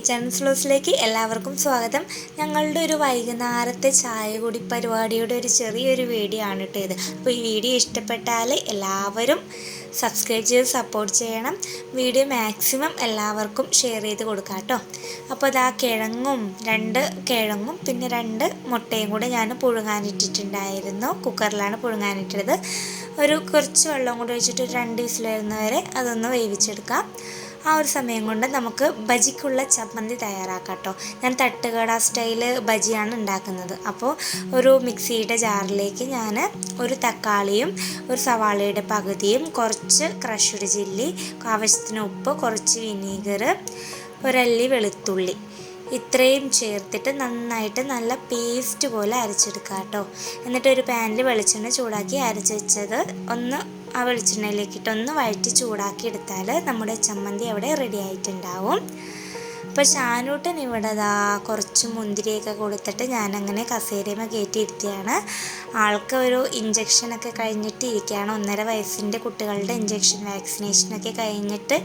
Kitchen സ്ലോസിലേക്ക് എല്ലാവർക്കും സ്വാഗതം. ഞങ്ങളുടെ ഒരു വൈകുന്നേരത്തെ ചായ കുടി പരിപാടിയുടെ ഒരു ചെറിയൊരു വീഡിയോ ആണ് കേട്ടോ ഇത്. അപ്പോൾ ഈ വീഡിയോ ഇഷ്ടപ്പെട്ടാൽ എല്ലാവരും സബ്സ്ക്രൈബ് ചെയ്ത് സപ്പോർട്ട് ചെയ്യണം. വീഡിയോ മാക്സിമം എല്ലാവർക്കും ഷെയർ ചെയ്ത് കൊടുക്കാം കേട്ടോ. അപ്പോൾ അതാ കിഴങ്ങും രണ്ട് കിഴങ്ങും പിന്നെ രണ്ട് മുട്ടയും കൂടെ ഞാൻ പുഴുങ്ങാനിട്ടിട്ടുണ്ടായിരുന്നു. കുക്കറിലാണ് പുഴുങ്ങാനിട്ടത്. ഒരു കുറച്ച് വെള്ളം കൂടി ഒഴിച്ചിട്ട് രണ്ട് വിസിൽ വരുന്നവരെ അതൊന്ന് വേവിച്ചെടുക്കാം. ആ ഒരു സമയം കൊണ്ട് നമുക്ക് ബജിക്കുള്ള ചമ്മന്തി തയ്യാറാക്കാം കേട്ടോ ഞാൻ തട്ടുകട സ്റ്റൈൽ ബജിയാണ് ഉണ്ടാക്കുന്നത്. അപ്പോൾ ഒരു മിക്സിയുടെ ജാറിലേക്ക് ഞാൻ ഒരു തക്കാളിയും ഒരു സവാളയുടെ പകുതിയും കുറച്ച് ക്രഷ്ഡ് ചില്ലി ആവശ്യത്തിന് ഉപ്പ് കുറച്ച് വിനീഗർ ഒരല്ലി വെളുത്തുള്ളി ഇത്രയും ചേർത്തിട്ട് നന്നായിട്ട് നല്ല പേസ്റ്റ് പോലെ അരച്ചെടുക്കുക കേട്ടോ എന്നിട്ട് ഒരു പാനിൽ വെളിച്ചെണ്ണ ചൂടാക്കി അരച്ച് വെച്ചത് ഒന്ന് ആ വെളിച്ചെണ്ണയിലേക്കിട്ടൊന്ന് വഴറ്റി ചൂടാക്കി എടുത്താൽ നമ്മുടെ ചമ്മന്തി അവിടെ റെഡി ആയിട്ടുണ്ടാവും. അപ്പോൾ ഷാനൂട്ടൻ ഇവിടെ ദാ കുറച്ച് മുന്തിരിയൊക്കെ കൊടുത്തിട്ട് ഞാനങ്ങനെ കസേരമ കയറ്റിയിരുത്തിയാണ് ആൾക്ക് ഒരു ഇഞ്ചക്ഷനൊക്കെ കഴിഞ്ഞിട്ട് ഇരിക്കുകയാണ് ഒന്നര വയസ്സിന്റെ കുട്ടികളുടെ ഇഞ്ചക്ഷൻ വാക്സിനേഷനൊക്കെ കഴിഞ്ഞിട്ട്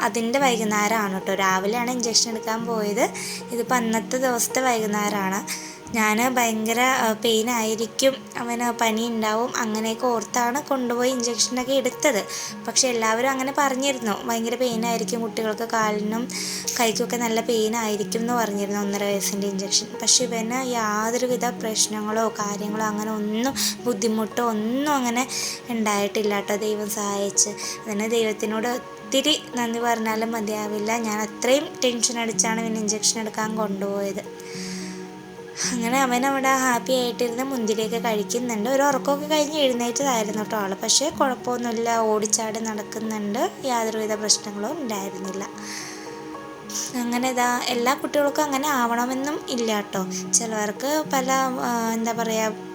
അതിന്റെ വൈകുന്നേരമാണ് കേട്ടോ. രാവിലെയാണ് ഇഞ്ചക്ഷൻ എടുക്കാൻ പോയത്. ഇതിപ്പോൾ അന്നത്തെ ദിവസത്തെ വൈകുന്നേരമാണ്. ഞാൻ ഭയങ്കര പെയിൻ ആയിരിക്കും. അവന് പനി ഉണ്ടാവും. അങ്ങനെയൊക്കെ ഓർത്താണ് കൊണ്ടുപോയി ഇഞ്ചക്ഷനൊക്കെ എടുത്തത്. പക്ഷെ എല്ലാവരും അങ്ങനെ പറഞ്ഞിരുന്നു. ഭയങ്കര പെയിൻ ആയിരിക്കും കുട്ടികൾക്ക് കാലിനും കൈക്കൊക്കെ നല്ല പെയിൻ ആയിരിക്കും എന്ന് പറഞ്ഞിരുന്നു ഒന്നര വയസ്സിന്റെ ഇഞ്ചക്ഷൻ പക്ഷെ ഇവന് യാതൊരുവിധ പ്രശ്നങ്ങളോ കാര്യങ്ങളോ അങ്ങനെ ഒന്നും ബുദ്ധിമുട്ടോ ഒന്നും അങ്ങനെ ഉണ്ടായിട്ടില്ല കേട്ടോ ദൈവം സഹായിച്ച്. അതിന് ദൈവത്തിനോട് ഒത്തിരി നന്ദി പറഞ്ഞാലും മതിയാവില്ല. ഞാൻ അത്രയും ടെൻഷൻ അടിച്ചാണ് പിന്നെ ഇഞ്ചക്ഷൻ എടുക്കാൻ കൊണ്ടുപോയത്. അങ്ങനെ അവൻ അവിടെ ഹാപ്പി ആയിട്ടിരുന്ന് മുന്തിരിയൊക്കെ കഴിക്കുന്നുണ്ട്. ഒരു ഉറക്കമൊക്കെ കഴിഞ്ഞ് എഴുന്നേറ്റതായിരുന്നു കേട്ടോ ആൾ പക്ഷേ കുഴപ്പമൊന്നുമില്ല. ഓടിച്ചാടി നടക്കുന്നുണ്ട്. യാതൊരുവിധ പ്രശ്നങ്ങളും ഉണ്ടായിരുന്നില്ല. അങ്ങനെ ഇതാ എല്ലാ കുട്ടികൾക്കും അങ്ങനെ ആവണമെന്നും ഇല്ല കേട്ടോ. ചിലവർക്ക് പല എന്താ പറയുക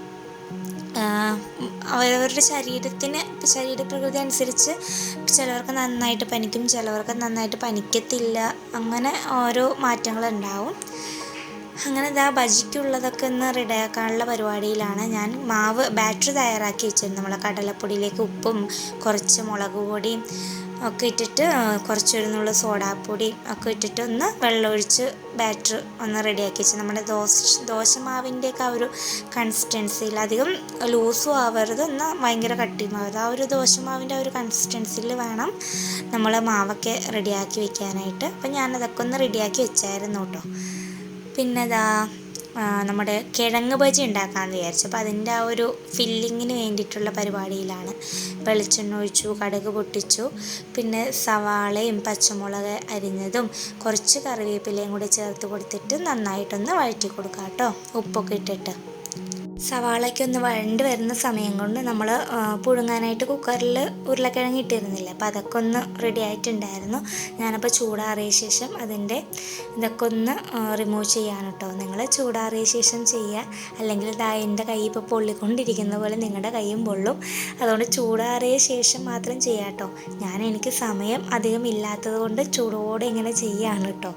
അവരവരുടെ ശരീരത്തിന് ശരീരപ്രകൃതി അനുസരിച്ച് ചിലവർക്ക് നന്നായിട്ട് പനിക്കും ചിലവർക്ക് നന്നായിട്ട് പനിക്കത്തില്ല. അങ്ങനെ ഓരോ മാറ്റങ്ങളുണ്ടാവും. അങ്ങനെ ഇതാ ബജിക്കുള്ളതൊക്കെ ഒന്ന് റെഡിയാക്കാനുള്ള പരിപാടിയിലാണ്. ഞാൻ മാവ് ബാറ്ററി തയ്യാറാക്കി വെച്ചിരുന്നു. നമ്മളെ കടലപ്പൊടിയിലേക്ക് ഉപ്പും കുറച്ച് മുളക് പൊടിയും ഒക്കെ ഇട്ടിട്ട് കുറച്ച് വരുന്നുള്ള സോഡാപ്പൊടി ഒക്കെ ഇട്ടിട്ട് ഒന്ന് വെള്ളമൊഴിച്ച് ബാറ്റർ ഒന്ന് റെഡിയാക്കി വെച്ചു. നമ്മുടെ ദോശ ദോശമാവിന്റെയൊക്കെ ആ ഒരു കൺസിസ്റ്റൻസിയിൽ അധികം ലൂസും ആവരുത് എന്നാൽ ഭയങ്കര കട്ടിയും ആവരുത് ആ ഒരു ദോശമാവിന്റെ ആ ഒരു കൺസിസ്റ്റൻസിയിൽ വേണം നമ്മൾ മാവൊക്കെ റെഡിയാക്കി വെക്കാനായിട്ട്. അപ്പം ഞാനതൊക്കെ ഒന്ന് റെഡിയാക്കി വെച്ചായിരുന്നു കേട്ടോ പിന്നെ ഇതാ നമ്മുടെ കിഴങ്ങ് ബജി ഉണ്ടാക്കാമെന്ന് വിചാരിച്ചു. അപ്പോൾ അതിന്റെ ആ ഒരു ഫില്ലിങ്ങിന് വേണ്ടിയിട്ടുള്ള പരിപാടിയിലാണ്. വെളിച്ചെണ്ണ ഒഴിച്ചു കടുക് പൊട്ടിച്ചു പിന്നെ സവാളയും പച്ചമുളക് അരിഞ്ഞതും കുറച്ച് കറിവേപ്പിലയും കൂടി ചേർത്ത് കൊടുത്തിട്ട് നന്നായിട്ടൊന്ന് വഴറ്റി കൊടുക്കാം കേട്ടോ ഉപ്പൊക്കെ ഇട്ടിട്ട്. സവാളയ്ക്ക് ഒന്ന് വഴണ്ട് വരുന്ന സമയം കൊണ്ട് നമ്മൾ പുഴുങ്ങാനായിട്ട് കുക്കറിൽ ഉരുളക്കിഴങ്ങ് ഇട്ടിരുന്നില്ല? അപ്പോൾ അതൊക്കെ ഒന്ന് റെഡി ആയിട്ടുണ്ടായിരുന്നു. ഞാനപ്പോൾ ചൂടാറിയ ശേഷം അതിന്റെ ഇതൊക്കെ ഒന്ന് റിമൂവ് ചെയ്യാൻ കേട്ടോ നിങ്ങൾ ചൂടാറിയ ശേഷം ചെയ്യുക അല്ലെങ്കിൽ ഇതാ എന്റെ കൈ ഇപ്പോൾ പൊള്ളിക്കൊണ്ടിരിക്കുന്ന പോലെ നിങ്ങളുടെ കൈയും പൊള്ളും. അതുകൊണ്ട് ചൂടാറിയ ശേഷം മാത്രം ചെയ്യാം കേട്ടോ ഞാൻ എനിക്ക് സമയം അധികം ഇല്ലാത്തത് കൊണ്ട് ചൂടോടെ ഇങ്ങനെ ചെയ്യുകയാണ് കേട്ടോ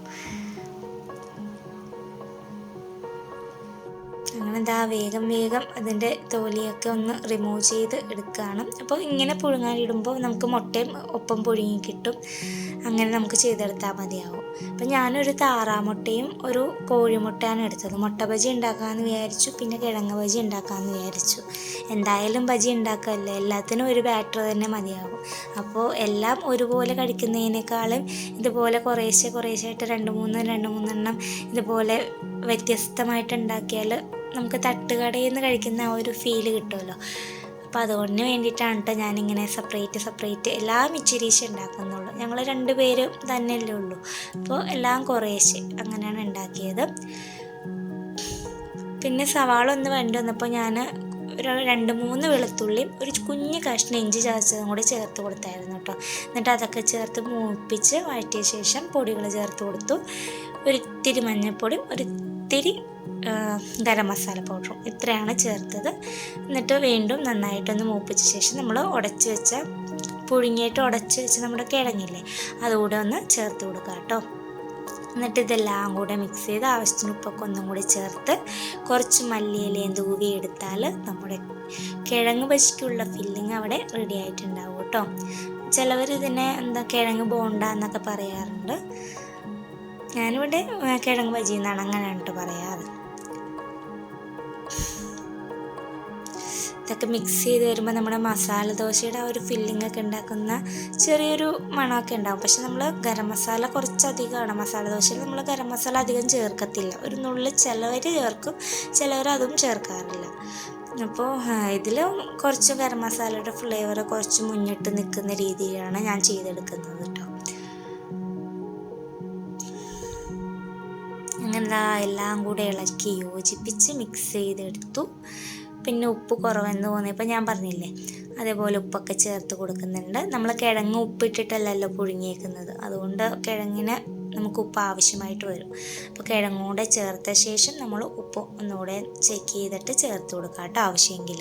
അങ്ങനെ വേഗം വേഗം അതിന്റെ തോലിയൊക്കെ ഒന്ന് റിമൂവ് ചെയ്ത് എടുക്കുകയാണ് അപ്പോൾ ഇങ്ങനെ പുഴുങ്ങാനിടുമ്പോൾ നമുക്ക് മുട്ടയും ഒപ്പം പുഴുങ്ങി കിട്ടും. അങ്ങനെ നമുക്ക് ചെയ്തെടുത്താൽ മതിയാവും. അപ്പം ഞാനൊരു താറാമുട്ടയും ഒരു കോഴിമുട്ടയാണ് എടുത്തത്. മുട്ട ബജി ഉണ്ടാക്കാമെന്ന് വിചാരിച്ചു പിന്നെ കിഴങ്ങ് ബജി ഉണ്ടാക്കാമെന്ന് വിചാരിച്ചു. എന്തായാലും ബജി ഉണ്ടാക്കുകയല്ലേ എല്ലാത്തിനും ഒരു ബാറ്റർ തന്നെ മതിയാകും അപ്പോൾ എല്ലാം ഒരുപോലെ കഴിക്കുന്നതിനേക്കാളും ഇതുപോലെ കുറേശ്ശെ കുറേശ്ശായിട്ട് രണ്ട് മൂന്ന് രണ്ട് മൂന്നെണ്ണം ഇതുപോലെ വ്യത്യസ്തമായിട്ട് ഉണ്ടാക്കിയാൽ നമുക്ക് തട്ടുകടയിൽ നിന്ന് കഴിക്കുന്ന ആ ഒരു ഫീൽ കിട്ടുമല്ലോ. അപ്പോൾ അതുകൊണ്ട് വേണ്ടിയിട്ടാണ് കേട്ടോ ഞാനിങ്ങനെ സെപ്പറേറ്റ് സെപ്പറേറ്റ് എല്ലാം ഇച്ചിരീശ് ഉണ്ടാക്കുന്നുള്ളൂ ഞങ്ങൾ രണ്ട് പേര് തന്നെയല്ലേ ഉള്ളൂ. അപ്പോൾ എല്ലാം കുറേശ്ശെ അങ്ങനെയാണ് ഉണ്ടാക്കിയത് പിന്നെ സവാള ഒന്ന് വേണ്ടി വന്നപ്പോൾ ഞാൻ ഒരു രണ്ട് മൂന്ന് വെളുത്തുള്ളിയും ഒരു കുഞ്ഞ് കഷ്ണം ഇഞ്ചി ചതച്ചതും കൂടി ചേർത്ത് കൊടുത്തായിരുന്നു കേട്ടോ എന്നിട്ട് അതൊക്കെ ചേർത്ത് മൂപ്പിച്ച് വഴറ്റിയ ശേഷം പൊടികൾ ചേർത്ത് കൊടുത്തു. ഒരിത്തിരി മഞ്ഞൾപ്പൊടിയും ഒരിത്തിരി ഗരം മസാല പൗഡറും ഇത്രയാണ് ചേർത്തത്. എന്നിട്ട് വീണ്ടും നന്നായിട്ടൊന്ന് മൂപ്പിച്ച ശേഷം നമ്മൾ ഉടച്ച് വെച്ച പുഴുങ്ങിയിട്ട് ഉടച്ച് വെച്ച് നമ്മുടെ കിഴങ്ങില്ലേ അതുകൂടെ ഒന്ന് ചേർത്ത് കൊടുക്കുക കേട്ടോ. എന്നിട്ട് ഇതെല്ലാം കൂടെ മിക്സ് ചെയ്ത് ആവശ്യത്തിന് ഉപ്പൊക്കെ ഒന്നും കൂടി ചേർത്ത് കുറച്ച് മല്ലിയിലയും തൂവി എടുത്താൽ നമ്മുടെ കിഴങ്ങ് പശിക്കുള്ള ഫില്ലിങ് അവിടെ റെഡി ആയിട്ടുണ്ടാവും കേട്ടോ. ചിലവർ ഇതിനെ എന്താ കിഴങ്ങ് ബോണ്ട എന്നൊക്കെ പറയാറുണ്ട്. ഞാനിവിടെ കിഴങ്ങ് ബജി എന്നാണ് അങ്ങനെയാണ് കേട്ടോ പറയാറ്. ഇതൊക്കെ മിക്സ് ചെയ്ത് വരുമ്പോൾ നമ്മുടെ മസാല ദോശയുടെ ആ ഒരു ഫില്ലിംഗ് ഒക്കെ ഉണ്ടാക്കുന്ന ചെറിയൊരു മണമൊക്കെ ഉണ്ടാവും. പക്ഷെ നമ്മൾ ഗരം മസാല കുറച്ചധികമാണ്. മസാല ദോശയിൽ നമ്മൾ ഗരം മസാല അധികം ചേർക്കത്തില്ല. ഒരു നുള്ളിൽ ചിലവർ ചേർക്കും ചിലവർ അതും ചേർക്കാറില്ല. അപ്പോൾ ഇതിൽ കുറച്ച് ഗരം മസാലയുടെ ഫ്ലേവർ കുറച്ച് മുന്നിട്ട് നിൽക്കുന്ന രീതിയിലാണ് ഞാൻ ചെയ്തെടുക്കുന്നത് കേട്ടോ. ദാ എല്ലാം കൂടെ ഇളക്കി യോജിപ്പിച്ച് മിക്സ് ചെയ്തെടുത്തു. പിന്നെ ഉപ്പ് കുറവെന്ന് തോന്നിയപ്പോൾ ഞാൻ പറഞ്ഞില്ലേ അതേപോലെ ഉപ്പൊക്കെ ചേർത്ത് കൊടുക്കുന്നുണ്ട്. നമ്മൾ കിഴങ്ങ് ഉപ്പിട്ടിട്ടല്ലല്ലോ പുഴുങ്ങിയേക്കുന്നത്. അതുകൊണ്ട് കിഴങ്ങിന് നമുക്ക് ഉപ്പ് ആവശ്യമായിട്ട് വരും. അപ്പോൾ കിഴങ്ങൂടെ ചേർത്ത ശേഷം നമ്മൾ ഉപ്പ് ഒന്നുകൂടെ ചെക്ക് ചെയ്തിട്ട് ചേർത്ത് കൊടുക്കാം കേട്ടോ ആവശ്യമെങ്കിൽ.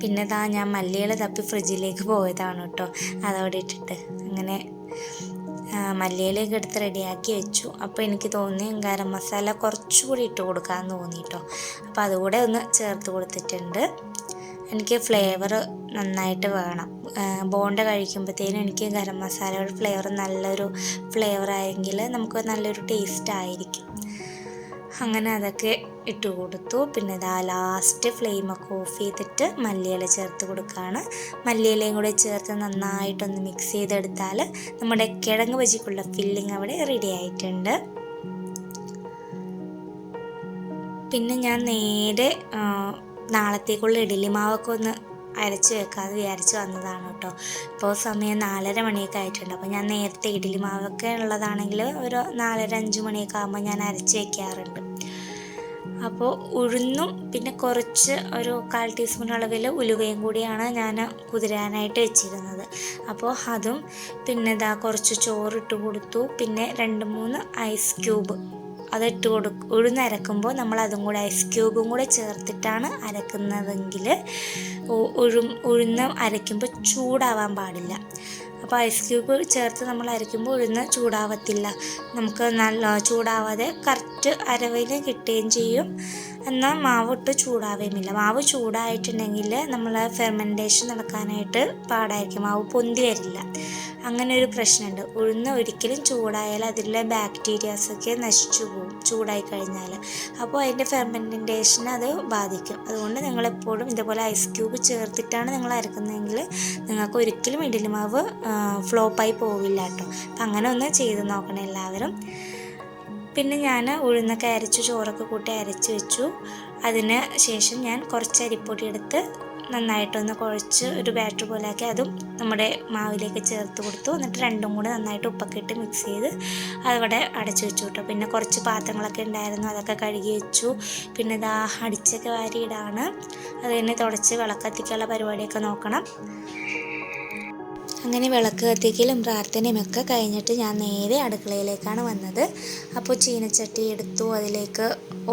പിന്നെ താ ഞാൻ മല്ലികൾ തപ്പി ഫ്രിഡ്ജിലേക്ക് പോയതാണ് കേട്ടോ. അതവിടെ ഇട്ടിട്ട്. അങ്ങനെ ആ, മല്ലിയിലയൊക്കെ എടുത്ത് റെഡിയാക്കി വെച്ചു. അപ്പോൾ എനിക്ക് തോന്നി ഗരം മസാല കുറച്ചുകൂടി ഇട്ട് കൊടുക്കാമെന്ന് തോന്നി കേട്ടോ അപ്പോൾ അതുകൂടെ ഒന്ന് ചേർത്ത് കൊടുത്തിട്ടുണ്ട്. എനിക്ക് ഫ്ലേവർ നന്നായിട്ട് വേണം. ബോണ്ട കഴിക്കുമ്പോഴത്തേനും എനിക്ക് ഗരം മസാലയുടെ ഫ്ലേവർ നല്ലൊരു ഫ്ലേവർ ആയെങ്കിൽ നമുക്ക് നല്ലൊരു ടേസ്റ്റ് ആയിരിക്കും. അങ്ങനെ അതൊക്കെ ഇട്ട് കൊടുത്തു. പിന്നെ ഇതാ ലാസ്റ്റ് ഫ്ലെയിമൊക്കെ ഓഫ് ചെയ്തിട്ട് മല്ലിയില ചേർത്ത് കൊടുക്കുകയാണ്. മല്ലിയിലയും കൂടെ ചേർത്ത് നന്നായിട്ടൊന്ന് മിക്സ് ചെയ്തെടുത്താൽ നമ്മുടെ കിഴങ്ങ് ബജിക്കുള്ള ഫില്ലിംഗ് അവിടെ റെഡി ആയിട്ടുണ്ട്. പിന്നെ ഞാൻ നേരെ നാളത്തേക്കുള്ള ഇഡലി മാവൊക്കെ ഒന്ന് അരച്ച് വെക്കാതെ വിചാരിച്ച് വന്നതാണ് കേട്ടോ. ഇപ്പോൾ സമയം നാലര മണിയൊക്കെ ആയിട്ടുണ്ട്. അപ്പോൾ ഞാൻ നേരത്തെ ഇഡ്ഡലി മാവൊക്കെ ഉള്ളതാണെങ്കിൽ ഒരു നാലര അഞ്ച് മണിയൊക്കെ ആകുമ്പോൾ ഞാൻ അരച്ച് വെക്കാറുണ്ട്. അപ്പോൾ ഉഴുന്നും പിന്നെ കുറച്ച് ഒരു കാൽ ടീസ്പൂൺ അളവിൽ ഉലുവയും കൂടിയാണ് ഞാൻ കുതിരാനായിട്ട് വെച്ചിരുന്നത്. അപ്പോൾ അതും പിന്നെ ഇതാ കുറച്ച് ചോറിട്ട് കൊടുത്തു. പിന്നെ രണ്ട് മൂന്ന് ഐസ് ക്യൂബ്. അതിട്ട് കൊടുക്കും ഉഴുന്നരക്കുമ്പോൾ നമ്മൾ അതും കൂടെ ഐസ് ക്യൂബും കൂടെ ചേർത്തിട്ടാണ് അരക്കുന്നതെങ്കിൽ ഉഴു ഉഴും ഉഴുന്ന് അരയ്ക്കുമ്പോൾ ചൂടാവാൻ പാടില്ല. അപ്പോൾ ഐസ് ക്യൂബ് ചേർത്ത് നമ്മൾ അരയ്ക്കുമ്പോൾ ഉഴുന്ന് ചൂടാവത്തില്ല. നമുക്ക് നല്ല ചൂടാവാതെ കറക്റ്റ് അരവിൽ കിട്ടുകയും ചെയ്യും. എന്നാൽ മാവ് ഇട്ട് ചൂടാവുകയുമില്ല മാവ് ചൂടായിട്ടുണ്ടെങ്കിൽ നമ്മൾ ഫെർമെന്റേഷൻ നടക്കാനായിട്ട് പാടായിരിക്കും. മാവ് പൊന്തി വരില്ല അങ്ങനെ ഒരു പ്രശ്നമുണ്ട്. ഉഴുന്ന് ഒരിക്കലും ചൂടായാൽ അതിലെ ബാക്ടീരിയാസൊക്കെ നശിച്ചു പോകും ചൂടായി കഴിഞ്ഞാൽ. അപ്പോൾ അതിന്റെ ഫെർമെന്റേഷൻ അത് ബാധിക്കും. അതുകൊണ്ട് നിങ്ങളെപ്പോഴും ഇതുപോലെ ഐസ് ക്യൂബ് ചേർത്തിട്ടാണ് നിങ്ങൾ അരക്കുന്നതെങ്കിൽ നിങ്ങൾക്ക് ഒരിക്കലും ഇഡലി മാവ് ഫ്ലോപ്പായി പോവില്ല കേട്ടോ. അപ്പം അങ്ങനെ ഒന്ന് ചെയ്ത് നോക്കണം എല്ലാവരും. പിന്നെ ഞാൻ ഉഴുന്നൊക്കെ അരച്ചു ചോറൊക്കെ കൂട്ടി അരച്ച് വെച്ചു. അതിന് ശേഷം ഞാൻ കുറച്ച് അരിപ്പൊടി എടുത്ത് നന്നായിട്ടൊന്ന് കുഴച്ച് ഒരു ബാറ്റർ ആക്കി അതും നമ്മുടെ മാവിലേക്ക് ചേർത്ത് കൊടുത്തു. എന്നിട്ട് രണ്ടും കൂടെ നന്നായിട്ട് ഉപ്പൊക്കെ ഇട്ട് മിക്സ് ചെയ്ത് അതവിടെ അടച്ചു വെച്ചു കേട്ടോ പിന്നെ കുറച്ച് പാത്രങ്ങളൊക്കെ ഉണ്ടായിരുന്നു അതൊക്കെ കഴുകി വെച്ചു. പിന്നെ ഇതാ അടിച്ചൊക്കെ വാരിയിടാണ്. അത് തന്നെ തുടച്ച് വിളക്കത്തിക്കാനുള്ള പരിപാടിയൊക്കെ നോക്കണം. അങ്ങനെ വിളക്ക് കത്തിക്കലും പ്രാർത്ഥനയും ഒക്കെ കഴിഞ്ഞിട്ട് ഞാൻ നേരെ അടുക്കളയിലേക്കാണ് വന്നത്. അപ്പോൾ ചീനച്ചട്ടി എടുത്തു അതിലേക്ക്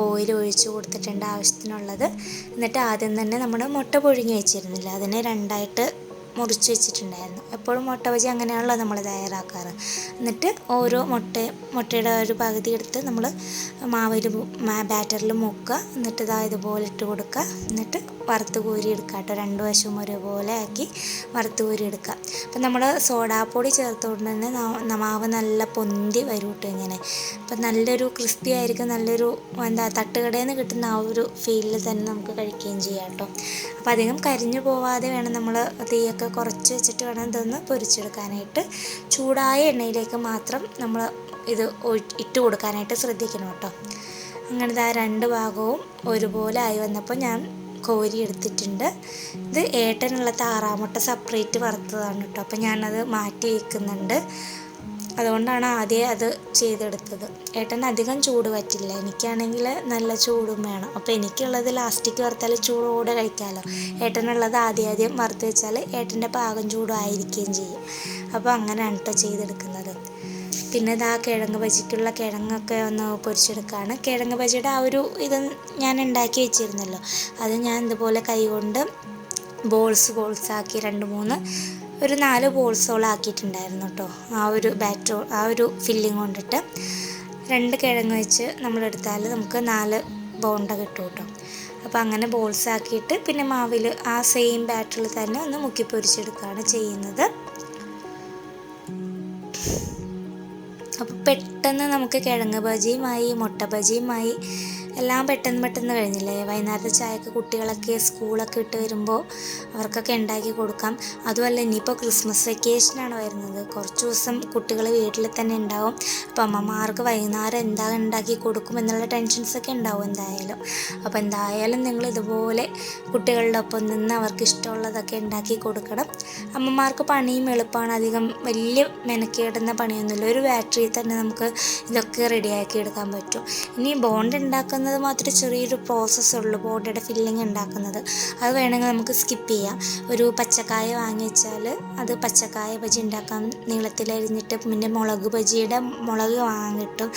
ഓയിൽ ഒഴിച്ചു കൊടുത്തിട്ടുണ്ട് ആവശ്യത്തിനുള്ളത്. എന്നിട്ട് ആദ്യം തന്നെ നമ്മുടെ മുട്ട പുഴുങ്ങി വെച്ചിരുന്നില്ല അതിനെ രണ്ടായിട്ട് മുറിച്ച് വെച്ചിട്ടുണ്ടായിരുന്നു. എപ്പോഴും മുട്ട ബജി അങ്ങനെയാണല്ലോ നമ്മൾ തയ്യാറാക്കാറ്. എന്നിട്ട് ഓരോ മുട്ട മുട്ടയുടെ ഒരു പകുതി എടുത്ത് നമ്മൾ മാവിൽ ബാറ്ററിൽ മുക്കുക. എന്നിട്ട് ഇതാ ഇതുപോലെ ഇട്ട് കൊടുക്കുക. എന്നിട്ട് വറുത്ത് കോരി എടുക്കുക കേട്ടോ. രണ്ട് വശവും ഒരുപോലെ ആക്കി വറുത്ത് കോരി എടുക്കുക. അപ്പം നമ്മൾ സോഡാപ്പൊടി ചേർത്തുകൊണ്ട് തന്നെ മാവ് നല്ല പൊന്തി വരും കേട്ടോ ഇങ്ങനെ. അപ്പം നല്ലൊരു ക്രിസ്പി ആയിരിക്കും. നല്ലൊരു എന്താ തട്ടുകടയിൽ നിന്ന് കിട്ടുന്ന ആ ഒരു ഫീലിൽ തന്നെ നമുക്ക് കഴിക്കുകയും ചെയ്യാം കേട്ടോ. അപ്പോൾ അധികം കരിഞ്ഞു പോവാതെ വേണം നമ്മൾ തീയൊക്കെ കുറച്ച് വെച്ചിട്ട് വേണം ഇതൊന്ന് പൊരിച്ചെടുക്കാനായിട്ട്. ചൂടായ എണ്ണയിലേക്ക് മാത്രം നമ്മൾ ഇത് ഇട്ട് കൊടുക്കാനായിട്ട് ശ്രദ്ധിക്കണം കേട്ടോ. അങ്ങനെ ഇതാ രണ്ട് ഭാഗവും ഒരുപോലെ ആയി വന്നപ്പോൾ ഞാൻ കോരി എടുത്തിട്ടുണ്ട്. ഇത് ഏട്ടനുള്ള താറാമുട്ട സെപ്പറേറ്റ് വറുത്തതാണ് കേട്ടോ. അപ്പോൾ ഞാനത് മാറ്റി വയ്ക്കുന്നുണ്ട് അതുകൊണ്ടാണ് ആദ്യം അത് ചെയ്തെടുത്തത്. ഏട്ടന് അധികം ചൂട് പറ്റില്ല. എനിക്കാണെങ്കിൽ നല്ല ചൂടും വേണം. അപ്പോൾ എനിക്കുള്ളത് ലാസ്റ്റിക്ക് വറുത്താൽ ചൂടോടെ കഴിക്കാമല്ലോ ഏട്ടനുള്ളത് ആദ്യം ആദ്യം വറുത്ത് വെച്ചാൽ ഏട്ടന്റെ പാകം ചൂടും ആയിരിക്കുകയും ചെയ്യും. അപ്പോൾ അങ്ങനെയാണ് കേട്ടോ ചെയ്തെടുക്കുന്നത്. പിന്നെ ഇതാ കിഴങ്ങ് ബജിക്കുള്ള കിഴങ്ങൊക്കെ ഒന്ന് പൊരിച്ചെടുക്കുകയാണ് കിഴങ്ങ് ബജിയുടെ ആ ഒരു ഇത് ഞാൻ ഉണ്ടാക്കി വെച്ചിരുന്നല്ലോ. അത് ഞാൻ ഇതുപോലെ കൈകൊണ്ട് ബോൾസ് ബോൾസ് ആക്കി രണ്ട് മൂന്ന് ഒരു നാല് ബോൾസോളാക്കിയിട്ടുണ്ടായിരുന്നു കേട്ടോ ആ ഒരു ബാറ്റോ ആ ഒരു ഫില്ലിങ് കൊണ്ടിട്ട് രണ്ട് കിഴങ്ങ് വെച്ച് നമ്മളെടുത്താൽ നമുക്ക് നാല് ബോണ്ട കിട്ടും കേട്ടോ അപ്പോൾ അങ്ങനെ ബോൾസ് ആക്കിയിട്ട് പിന്നെ മാവിൽ ആ സെയിം ബാറ്ററിൽ തന്നെ ഒന്ന് മുക്കി പൊരിച്ചെടുക്കുകയാണ് ചെയ്യുന്നത്. അപ്പോൾ പെട്ടെന്ന് നമുക്ക് കിഴങ്ങ് ബജിയുമായി മുട്ട ബജിയുമായി എല്ലാം പെട്ടെന്ന് പെട്ടെന്ന് കഴിഞ്ഞില്ലേ? വൈകുന്നേരത്തെ ചായക്ക് കുട്ടികളൊക്കെ സ്കൂളൊക്കെ ഇട്ട് വരുമ്പോൾ അവർക്കൊക്കെ ഉണ്ടാക്കി കൊടുക്കാം. അതുമല്ല ഇനിയിപ്പോൾ ക്രിസ്മസ് വെക്കേഷനാണ് വരുന്നത്. കുറച്ച് ദിവസം കുട്ടികൾ വീട്ടിൽ തന്നെ ഉണ്ടാവും. അപ്പോൾ അമ്മമാർക്ക് വൈകുന്നേരം എന്താ ഉണ്ടാക്കി കൊടുക്കും എന്നുള്ള ടെൻഷൻസൊക്കെ ഉണ്ടാവും എന്തായാലും. അപ്പോൾ എന്തായാലും നിങ്ങൾ ഇതുപോലെ കുട്ടികളുടെ ഒപ്പം നിന്ന് അവർക്ക് ഇഷ്ടമുള്ളതൊക്കെ ഉണ്ടാക്കി കൊടുക്കണം. അമ്മമാർക്ക് പണിയും എളുപ്പമാണ്. അധികം വലിയ മെനക്കേടുന്ന പണിയൊന്നുമില്ല. ഒരു ബാറ്ററിയിൽ തന്നെ നമുക്ക് ഇതൊക്കെ റെഡിയാക്കി എടുക്കാൻ പറ്റും. ഇനി ബോണ്ട് ഉണ്ടാക്കുന്നത് മാത്രമേ ചെറിയൊരു പ്രോസസ്സ് ഉള്ളൂ ബോണ്ടയുടെ ഫില്ലിങ് ഉണ്ടാക്കുന്നത്. അത് വേണമെങ്കിൽ നമുക്ക് സ്കിപ്പ് ചെയ്യാം. ഒരു പച്ചക്കായ വാങ്ങി വെച്ചാൽ അത് പച്ചക്കായ ബജി ഉണ്ടാക്കാം. നീളത്തിലരിഞ്ഞിട്ട് പിന്നെ മുളക് ബജിയുടെ മുളക് വാങ്ങിട്ടും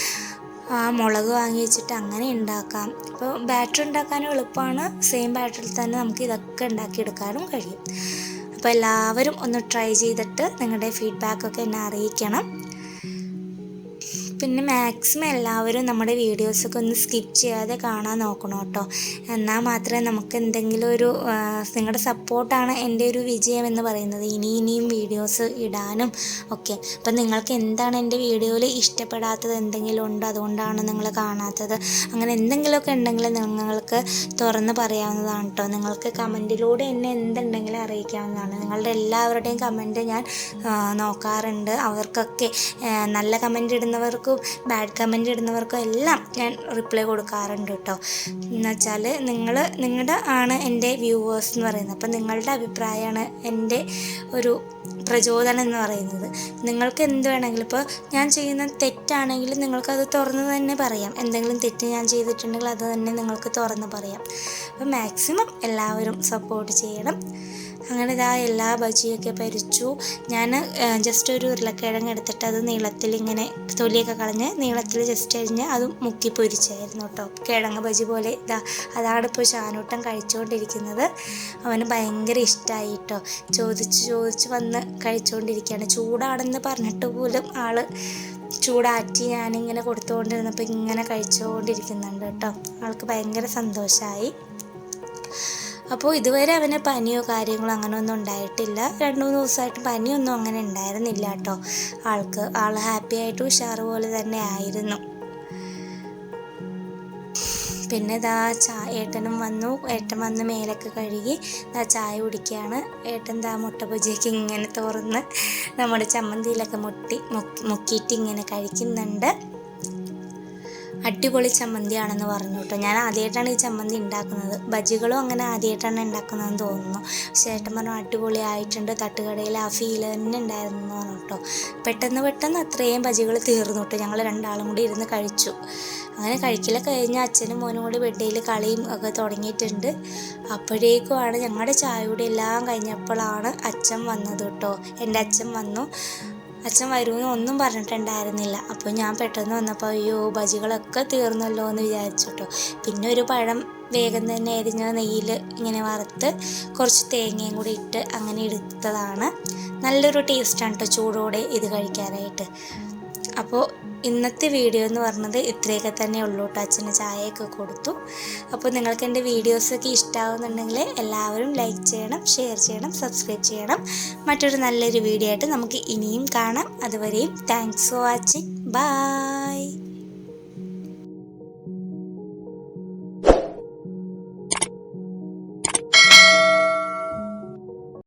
ആ മുളക് വാങ്ങി വെച്ചിട്ട് അങ്ങനെ ഉണ്ടാക്കാം. അപ്പോൾ ബാറ്റർ ഉണ്ടാക്കാനും എളുപ്പമാണ്. സെയിം ബാറ്ററിൽ തന്നെ നമുക്ക് ഇതൊക്കെ ഉണ്ടാക്കിയെടുക്കാനും കഴിയും. അപ്പോൾ എല്ലാവരും ഒന്ന് ട്രൈ ചെയ്തിട്ട് നിങ്ങളുടെ ഫീഡ്ബാക്കൊക്കെ എന്നെ അറിയിക്കണം. പിന്നെ മാക്സിമം എല്ലാവരും നമ്മുടെ വീഡിയോസൊക്കെ ഒന്ന് സ്കിപ്പ് ചെയ്യാതെ കാണാൻ നോക്കണം കേട്ടോ. എന്നാൽ മാത്രമേ നമുക്ക് എന്തെങ്കിലും ഒരു നിങ്ങളുടെ സപ്പോർട്ടാണ് എന്റെ ഒരു വിജയം എന്ന് പറയുന്നത്. ഇനി ഇനിയും വീഡിയോസ് ഇടാനും ഒക്കെ. അപ്പം നിങ്ങൾക്ക് എന്താണ് എന്റെ വീഡിയോയിൽ ഇഷ്ടപ്പെടാത്തത്? എന്തെങ്കിലും ഉണ്ടോ? അതുകൊണ്ടാണ് നിങ്ങൾ കാണാത്തത്. അങ്ങനെ എന്തെങ്കിലുമൊക്കെ ഉണ്ടെങ്കിൽ നിങ്ങൾക്ക് തുറന്ന് പറയാവുന്നതാണ് കേട്ടോ. നിങ്ങൾക്ക് കമന്റിലൂടെ എന്നെ എന്തുണ്ടെങ്കിലും അറിയിക്കാവുന്നതാണ്. നിങ്ങളുടെ എല്ലാവരുടെയും കമന്റ് ഞാൻ നോക്കാറുണ്ട്. അവർക്കൊക്കെ നല്ല കമന്റ് ഇടുന്നവർക്കും ബാഡ് കമന്റ് ഇടുന്നവർക്കും എല്ലാം ഞാൻ റിപ്ലൈ കൊടുക്കാറുണ്ട് കേട്ടോ. എന്നുവെച്ചാൽ നിങ്ങൾ നിങ്ങളുടെ ആണ് എന്റെ വ്യൂവേഴ്സ് എന്ന് പറയുന്നത്. അപ്പം നിങ്ങളുടെ അഭിപ്രായമാണ് എന്റെ ഒരു പ്രചോദനം എന്ന് പറയുന്നത്. നിങ്ങൾക്ക് എന്ത് വേണമെങ്കിലും ഇപ്പോൾ ഞാൻ ചെയ്യുന്ന തെറ്റാണെങ്കിലും നിങ്ങൾക്കത് തുറന്ന് തന്നെ പറയാം. എന്തെങ്കിലും തെറ്റ് ഞാൻ ചെയ്തിട്ടുണ്ടെങ്കിൽ അത് തന്നെ നിങ്ങൾക്ക് തുറന്ന് പറയാം. അപ്പം മാക്സിമം എല്ലാവരും സപ്പോർട്ട് ചെയ്യണം. അങ്ങനെ ഇതാ എല്ലാ ബജിയൊക്കെ പരിച്ചു. ഞാൻ ജസ്റ്റ് ഒരു ഉരുളക്കിഴങ്ങ് എടുത്തിട്ട് അത് നീളത്തിൽ ഇങ്ങനെ തൊലിയൊക്കെ കളഞ്ഞ് നീളത്തിൽ ജസ്റ്റ് അരിഞ്ഞ് അത് മുക്കി പൊരിച്ചായിരുന്നു കേട്ടോ കിഴങ്ങ് ബജി പോലെ ഇതാ അതാണ് ഇപ്പോൾ ഷാനൂട്ടം കഴിച്ചുകൊണ്ടിരിക്കുന്നത് അവന് ഭയങ്കര ഇഷ്ടമായി കേട്ടോ ചോദിച്ച് ചോദിച്ച് വന്ന് കഴിച്ചുകൊണ്ടിരിക്കുകയാണ് ചൂടാണെന്ന് പറഞ്ഞിട്ട് പോലും ആൾ ചൂടാറ്റി ഞാനിങ്ങനെ കൊടുത്തുകൊണ്ടിരുന്നപ്പോൾ ഇങ്ങനെ കഴിച്ചുകൊണ്ടിരിക്കുന്നുണ്ട് കേട്ടോ ആൾക്ക് ഭയങ്കര സന്തോഷമായി അപ്പോൾ ഇതുവരെ അവന് പനിയോ കാര്യങ്ങളോ അങ്ങനെ ഒന്നും ഉണ്ടായിട്ടില്ല. രണ്ട് മൂന്ന് ദിവസമായിട്ട് പനിയൊന്നും അങ്ങനെ ഉണ്ടായിരുന്നില്ല കേട്ടോ. ആൾക്ക് ആൾ ഹാപ്പി ആയിട്ട് ഉഷാർ പോലെ തന്നെ ആയിരുന്നു. പിന്നെ ഇതാ ചാ ഏട്ടനും വന്നു. ഏട്ടൻ വന്ന് മേലൊക്കെ കഴുകി ദാ ചായ കുടിക്കുകയാണ്. ഏട്ടൻ ദാ മുട്ട പൊജിയൊക്കെ ഇങ്ങനെ തുറന്ന് നമ്മുടെ ചമ്മന്തിയിലൊക്കെ മുട്ടി മുക്കി മുക്കിയിട്ട് ഇങ്ങനെ കഴിക്കുന്നുണ്ട്. അടിപൊളി ചമ്മന്തിയാണെന്ന് പറഞ്ഞു കേട്ടോ. ഞാൻ ആദ്യമായിട്ടാണ് ഈ ചമ്മന്തി ഉണ്ടാക്കുന്നത്. ബജികളും അങ്ങനെ ആദ്യമായിട്ടാണ് ഉണ്ടാക്കുന്നതെന്ന് തോന്നുന്നു. ചേട്ടൻ പറഞ്ഞു അടിപൊളി ആയിട്ടുണ്ട്. തട്ടുകടയിൽ ആ ഫീൽ തന്നെ ഉണ്ടായിരുന്നു എന്ന് പറഞ്ഞു കേട്ടോ. പെട്ടെന്ന് പെട്ടെന്ന് അത്രയും ബജികൾ തീർന്നു കേട്ടോ. ഞങ്ങൾ രണ്ടാളും കൂടി ഇരുന്ന് കഴിച്ചു. അങ്ങനെ കഴിക്കലൊക്കെ കഴിഞ്ഞ് അച്ഛനും മോനും കൂടി ബെഡയിൽ കളിയും ഒക്കെ തുടങ്ങിയിട്ടുണ്ട്. അപ്പോഴേക്കുമാണ് ഞങ്ങളുടെ ചായ കൂടി എല്ലാം കഴിഞ്ഞപ്പോഴാണ് അച്ഛൻ വന്നത് കേട്ടോ. എന്റെ അച്ഛൻ വന്നു. അച്ഛൻ വരുമെന്ന് ഒന്നും പറഞ്ഞിട്ടുണ്ടായിരുന്നില്ല. അപ്പോൾ ഞാൻ പെട്ടെന്ന് വന്നപ്പോൾ അയ്യോ ബജികളൊക്കെ തീർന്നല്ലോ എന്ന് വിചാരിച്ചു പിന്നെ ഒരു പഴം വേഗം തന്നെ അരിഞ്ഞ നെയ്യിൽ ഇങ്ങനെ വറുത്ത് കുറച്ച് തേങ്ങയും കൂടി ഇട്ട് അങ്ങനെ എടുത്തതാണ്. നല്ലൊരു ടേസ്റ്റാണ് കേട്ടോ ചൂടോടെ ഇത് കഴിക്കാനായിട്ട്. അപ്പോൾ ഇന്നത്തെ വീഡിയോ എന്ന് പറഞ്ഞത് ഇത്രയൊക്കെ തന്നെ ഉള്ളൂ കേട്ടോ. അച്ഛന് ചായയൊക്കെ കൊടുത്തു. അപ്പോൾ നിങ്ങൾക്ക് എന്റെ വീഡിയോസൊക്കെ ഇഷ്ടമാകുന്നുണ്ടെങ്കിൽ എല്ലാവരും ലൈക്ക് ചെയ്യണം ഷെയർ ചെയ്യണം സബ്സ്ക്രൈബ് ചെയ്യണം. മറ്റൊരു നല്ലൊരു വീഡിയോ ആയിട്ട് നമുക്ക് ഇനിയും കാണാം. അതുവരെയും താങ്ക്സ് ഫോർ വാച്ചിങ് ബൈ